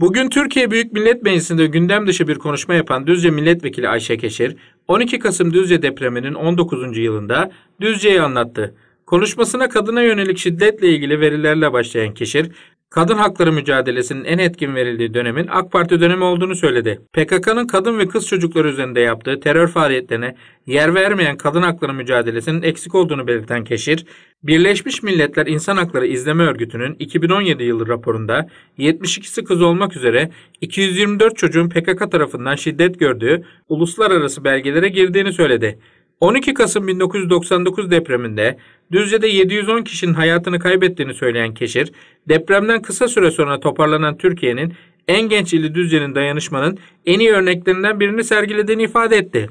Bugün Türkiye Büyük Millet Meclisi'nde gündem dışı bir konuşma yapan Düzce Milletvekili Ayşe Keşir, 12 Kasım Düzce depreminin 19. yılında Düzce'yi anlattı. Konuşmasına kadına yönelik şiddetle ilgili verilerle başlayan Keşir, kadın hakları mücadelesinin en etkin verildiği dönemin AK Parti dönemi olduğunu söyledi. PKK'nın kadın ve kız çocukları üzerinde yaptığı terör faaliyetlerine yer vermeyen kadın hakları mücadelesinin eksik olduğunu belirten Keşir, Birleşmiş Milletler İnsan Hakları İzleme Örgütü'nün 2017 yılı raporunda 72'si kız olmak üzere 224 çocuğun PKK tarafından şiddet gördüğü uluslararası belgelere girdiğini söyledi. 12 Kasım 1999 depreminde Düzce'de 710 kişinin hayatını kaybettiğini söyleyen Keşir, depremden kısa süre sonra toparlanan Türkiye'nin en genç ili Düzce'nin dayanışmanın en iyi örneklerinden birini sergilediğini ifade etti.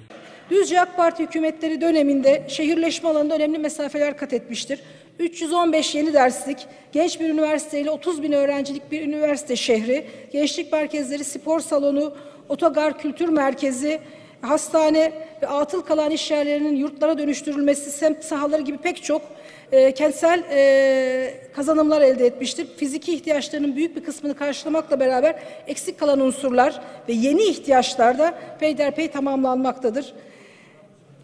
Düzce AK Parti hükümetleri döneminde şehirleşme alanında önemli mesafeler kat etmiştir. 315 yeni derslik, genç bir üniversiteyle 30 bin öğrencilik bir üniversite şehri, gençlik merkezleri, spor salonu, otogar kültür merkezi, hastane ve atıl kalan iş yerlerinin yurtlara dönüştürülmesi, semt sahaları gibi pek çok e, kentsel e, kazanımlar elde etmiştir. Fiziki ihtiyaçlarının büyük bir kısmını karşılamakla beraber eksik kalan unsurlar ve yeni ihtiyaçlar da peyderpey tamamlanmaktadır.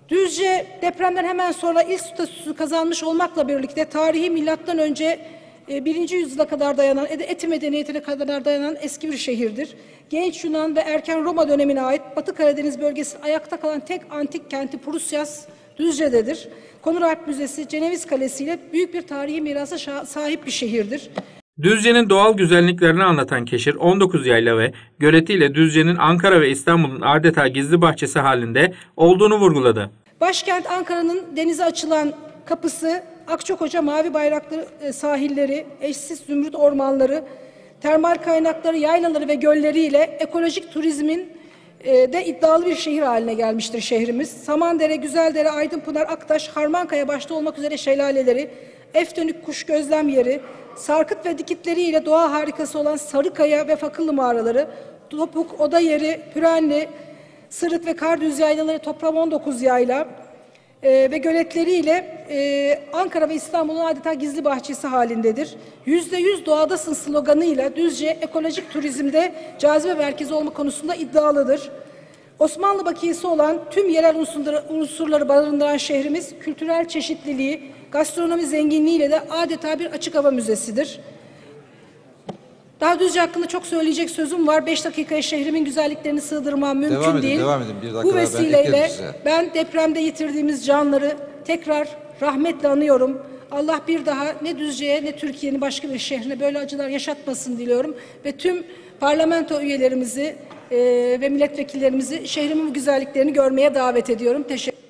Düzce depremden hemen sonra ilk statüsü kazanmış olmakla birlikte tarihi milattan önce birinci yüzyıla kadar dayanan, Eti medeniyetine kadar dayanan eski bir şehirdir. Genç Yunan ve erken Roma dönemine ait Batı Karadeniz bölgesinin ayakta kalan tek antik kenti Prusyas Düzce'dedir. Konuralp Müzesi, Ceneviz Kalesi ile büyük bir tarihi mirasa sahip bir şehirdir. Düzce'nin doğal güzelliklerini anlatan Keşir 19 yayla ve göletiyle Düzce'nin Ankara ve İstanbul'un adeta gizli bahçesi halinde olduğunu vurguladı. Başkent Ankara'nın denize açılan kapısı, Akçakoca mavi bayraklı e, sahilleri, eşsiz zümrüt ormanları, termal kaynakları, yaylaları ve gölleriyle ekolojik turizmin e, de iddialı bir şehir haline gelmiştir şehrimiz. Samandere, Güzeldere, Aydınpınar, Aktaş, Harmankaya başta olmak üzere şelaleleri, Efdönük kuş gözlem yeri, sarkıt ve dikitleriyle doğa harikası olan Sarıkaya ve Fakıllı mağaraları, Topuk, Oda yeri, Pürenli, Sırık ve Kardüz yaylaları toplam 19 yayla e, ve göletleriyle e, Ankara ve İstanbul'un adeta gizli bahçesi halindedir. Yüzde yüz doğadasın sloganıyla Düzce ekolojik turizmde cazibe merkezi olma konusunda iddialıdır. Osmanlı bakiyesi olan tüm yerel unsurları, unsurları barındıran şehrimiz kültürel çeşitliliği, gastronomi zenginliğiyle de adeta bir açık hava müzesidir. Daha Düzce hakkında çok söyleyecek sözüm var. Beş dakikaya şehrimin güzelliklerini sığdırmam mümkün devam değil. Edin, devam edin. Bir dakika Bu vesileyle ben, ben depremde yitirdiğimiz canları tekrar rahmetle anıyorum. Allah bir daha ne Düzce'ye ne Türkiye'nin başka bir şehrine böyle acılar yaşatmasın diliyorum. Ve tüm parlamento üyelerimizi e, ve milletvekillerimizi şehrimin güzelliklerini görmeye davet ediyorum. Teşekkür